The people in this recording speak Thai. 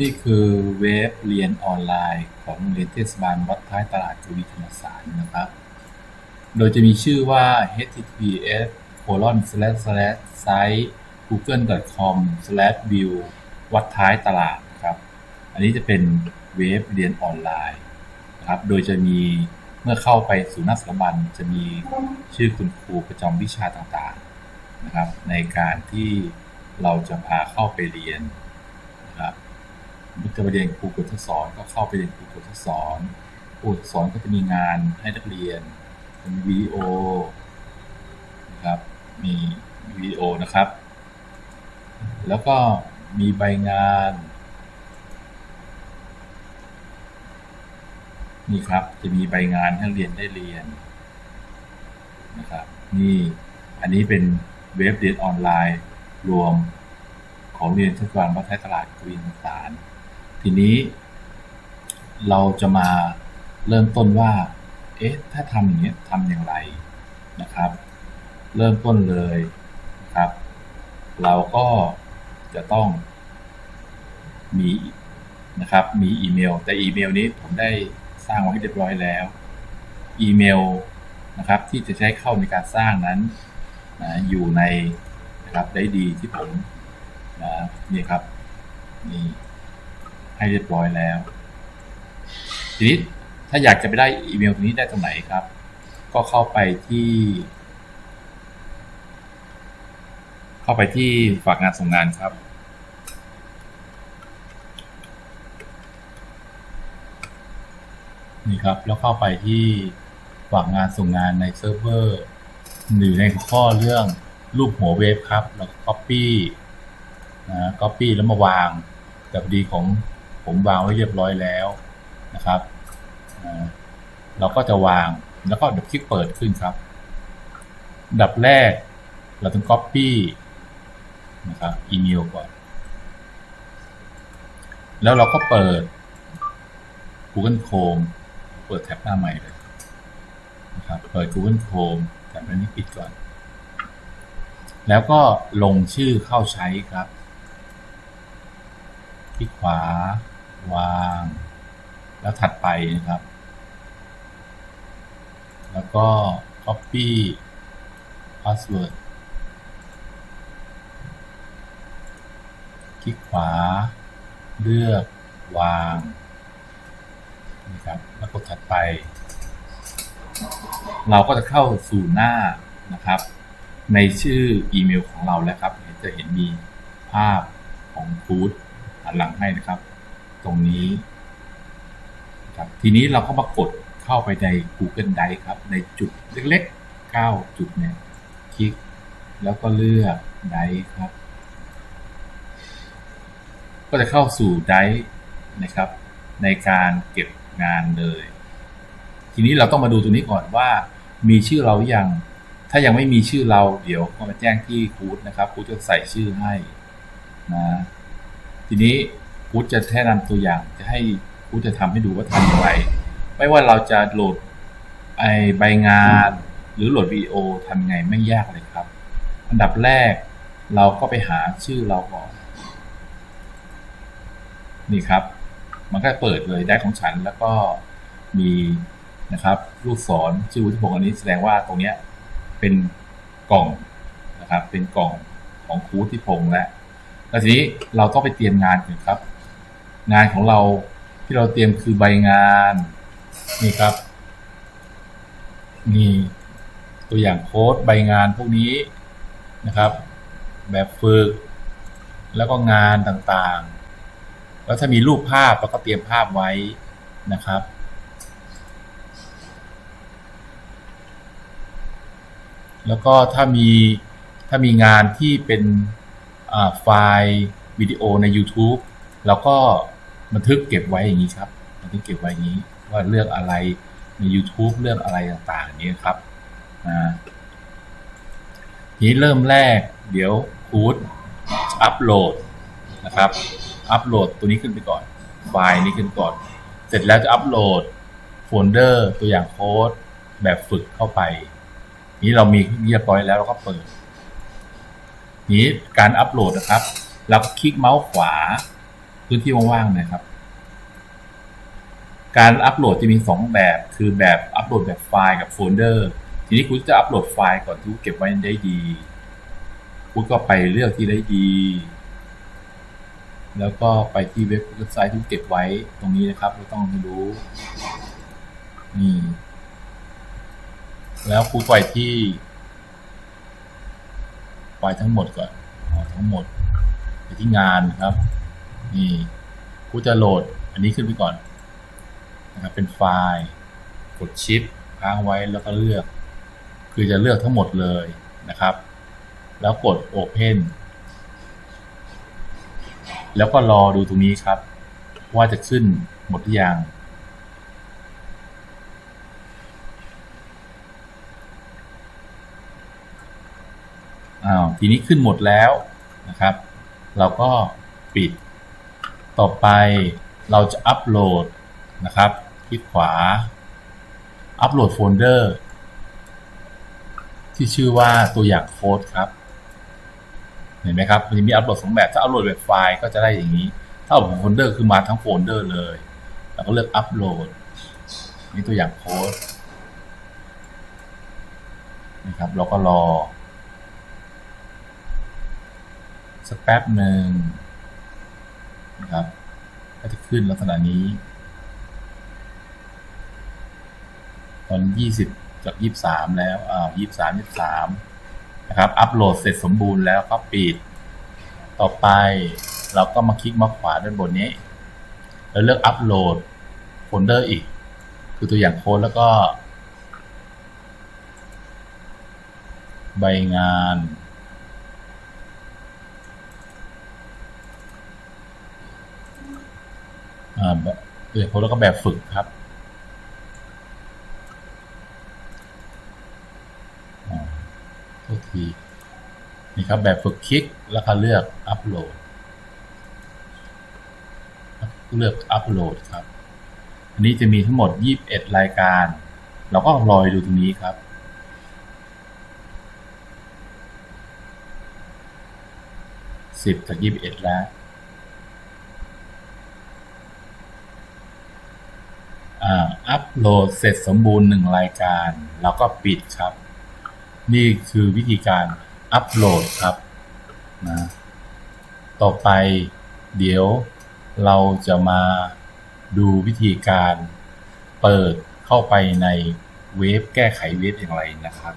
นี่คือเว็บเรียนออนไลน์ของโรงเรียนเทศบาลวัดท้ายตลาดกวีธรรมศาสตร์นะครับ โดยจะมีชื่อว่า https colon slash slash site google.com slash view วัดท้ายตลาดครับ อันนี้จะเป็นเว็บเรียนออนไลน์นะครับ โดยจะมีเมื่อเข้าไปสู่หน้าสถาบันจะมีชื่อคุณครูประจำวิชาต่างๆนะครับ ในการที่เราจะพาเข้าไปเรียนนะครับ มุจะไปเรียนครูกฎสอนก็เข้าไปเรียนครูกฎสอนครูกฎสอนก็จะมีงานให้นักเรียนมีวิดีโอนะครับ มีวิดีโอนะครับ แล้วก็มีใบงานนี่ครับจะมีใบงานให้เรียนได้เรียนนะครับนี่อันนี้เป็นเว็บเรียนออนไลน์รวมของเรียนเทศบาลวัดท้ายตลาดกรีนสาร ทีนี้เราจะมาเริ่มต้นว่า เอ๊ะ ถ้าทำอย่างนี้ทำอย่างไรนะครับ เริ่มต้นเลยครับ เราก็จะต้องมีนะครับ มีอีเมล แต่อีเมลนี้ผมได้สร้างไว้ให้เรียบร้อยแล้ว อีเมลนะครับ ที่จะใช้เข้าในการสร้างนั้นนะอยู่ในนะครับได้ดีที่ผมนะนี่ครับนี่ ให้เรียบร้อยแล้ว ทีนี้ถ้าอยากจะไปได้อีเมลตรงนี้ได้ตรงไหนครับ ก็เข้าไปที่ เข้าไปที่ฝากงานส่งงานครับนี่ครับ แล้วเข้าไปที่ฝากงานส่งงานในเซิร์ฟเวอร์หรือในข้อเรื่องรูปหัวเว็บครับ แล้วก็ copy นะ copy แล้วมาวางแต่พอดีของ ผมวางไว้เรียบร้อยแล้วนะครับ เราก็จะวางแล้วก็เดี๋ยวคลิกเปิดขึ้นครับ ดับแรกเราต้อง copy นะครับอีเมลก่อน แล้วเราก็เปิด Google Chrome เปิดแท็บหน้าใหม่เลยนะครับเปิด Google Chrome แท็บนี้ปิดก่อน แล้วก็ลงชื่อเข้าใช้ครับ คลิกขวา วาง แล้วถัดไปนะครับ แล้วก็ copy password คลิกขวา เลือกวางนะครับแล้วกดถัดไป เราก็จะเข้าสู่หน้านะครับ ในชื่ออีเมลของเราแล้วครับ จะเห็นมีภาพของคูดหันหลังให้นะครับ ตรงนี้ครับทีนี้เราก็มากดเข้าไปใน Google Drive ครับ ในจุดเล็กๆ 9 จุดเนี่ย คลิก แล้วก็เลือก Drive ครับ ก็จะเข้าสู่ Drive นะครับ ในการเก็บงานเลย ทีนี้เราต้องมาดูตรงนี้ก่อนว่า มีชื่อเราหรือยัง ถ้ายังไม่มีชื่อเราเดี๋ยวก็มาแจ้งที่คูดนะครับคูดจะใส่ชื่อให้นะทีนี้ คูดจะแนะนำตัวอย่างจะให้คูดจะทำให้ดูว่าทำอย่างไร ไม่ว่าเราจะโหลดไอใบงาน หรือโหลดวิดีโอทำไงไม่ยากเลยครับ อันดับแรกเราก็ไปหาชื่อเราก่อน นี่ครับ มันก็เปิดเลยได้ของฉันแล้วก็มีนะครับ ลูกศรชื่อวุฒิพงศ์อันนี้แสดงว่าตรงเนี้ยเป็นกล่องนะครับ เป็นกล่องของครูวุฒิพงศ์แล้วแล้วทีนี้เราต้องไปเตรียมงานก่อนครับ งานของเราที่เราเตรียมคือใบงาน นี่ครับ นี่ ตัวอย่างโค้ดใบงานพวกนี้นะครับ แบบฝึก แล้วก็งานต่างๆ แล้วถ้ามีรูปภาพเราก็เตรียมภาพไว้นะครับแล้วก็ถ้ามีถ้ามีงานที่เป็นอ่าไฟล์วิดีโอใน YouTube เราก็ บันทึกเก็บไว้อย่างนี้ครับบันทึกเก็บไว้อย่างนี้ว่าเรื่องอะไรใน YouTube เรื่องอะไรต่างๆอย่างนี้ครับอ่าทีนี้เริ่มแรก เดี๋ยวคูดอัปโหลดนะครับ อัปโหลดตัวนี้ขึ้นไปก่อน ไฟล์นี้ขึ้นก่อน เสร็จแล้วจะอัปโหลดโฟลเดอร์ตัวอย่างโค้ดแบบฝึกเข้าไป นี้เรามีเรียบร้อยแล้วเราก็เปิด นี้การอัปโหลดนะครับ เราก็คลิกเมาส์ขวา พื้นที่ว่างๆนะครับ การอัปโหลดจะมีสองแบบ คือแบบอัปโหลดแบบไฟล์กับโฟลเดอร์ ทีนี้คุณจะอัปโหลดไฟล์ก่อนที่คุณเก็บไว้ได้ดีคุณก็ไปเลือกที่ได้ดี แล้วก็ไปที่เว็บเว็บไซต์ที่คุณเก็บไว้ตรงนี้นะครับเราต้องรู้นี่แล้วคุณไปที่ไฟล์ทั้งหมดก่อนอ๋อทั้งหมดไปที่งานครับ นี่กูจะโหลด อันนี้ขึ้นไปก่อนนะครับเป็นไฟล์กดชิปค้างไว้แล้วก็เลือก คือจะเลือกทั้งหมดเลยนะครับ แล้วกด Open แล้วก็รอดูตรงนี้ครับ ว่าจะขึ้นหมดหรือยังอ้าวทีนี้ขึ้นหมดแล้วนะครับ เราก็ปิด ต่อไปเราจะอัปโหลดนะครับ คลิกขวา อัปโหลดโฟลเดอร์ที่ชื่อว่าตัวอย่างโค้ดครับ เห็นไหมครับ มันจะมีอัปโหลดสองแบบ ถ้าอัปโหลดแบบไฟล์ก็จะได้อย่างนี้ ถ้าอัปโหลดโฟลเดอร์คือมาทั้งโฟลเดอร์เลยเราก็เลือกอัปโหลด นี่ตัวอย่างโค้ดนะครับ เราก็รอสักแป๊บหนึ่ง นะครับ ก็จะขึ้นลักษณะนี้ ตอนยี่สิบจากยี่สามแล้วอ่ายี่สามยี่สามนะครับ อัปโหลดเสร็จสมบูรณ์แล้วก็ปิด ต่อไปเราก็มาคลิกมาขวาด้านบนนี้ แล้วเลือกอัปโหลดโฟลเดอร์อีก คือตัวอย่างโค้ดแล้วก็ ใบงาน อ่า แบบตัวอย่างโค้แล้วก็แบบฝึกครับอ่าโทษทีนี่ครับแบบฝึกคลิกแล้วก็เลือกอัปโหลดเลือกอัปโหลดครับ อันนี้จะมีทั้งหมด 21 รายการ เราก็รอยดูตรงนี้ครับ 10จาก21 แล้ว อัปโหลดเสร็จสมบูรณ์หนึ่งรายการ แล้วก็ปิดครับ นี่คือวิธีการอัปโหลดครับนะต่อไปเดี๋ยวเราจะมาดูวิธีการเปิดเข้าไปในเว็บแก้ไขเว็บอย่างไรนะครับ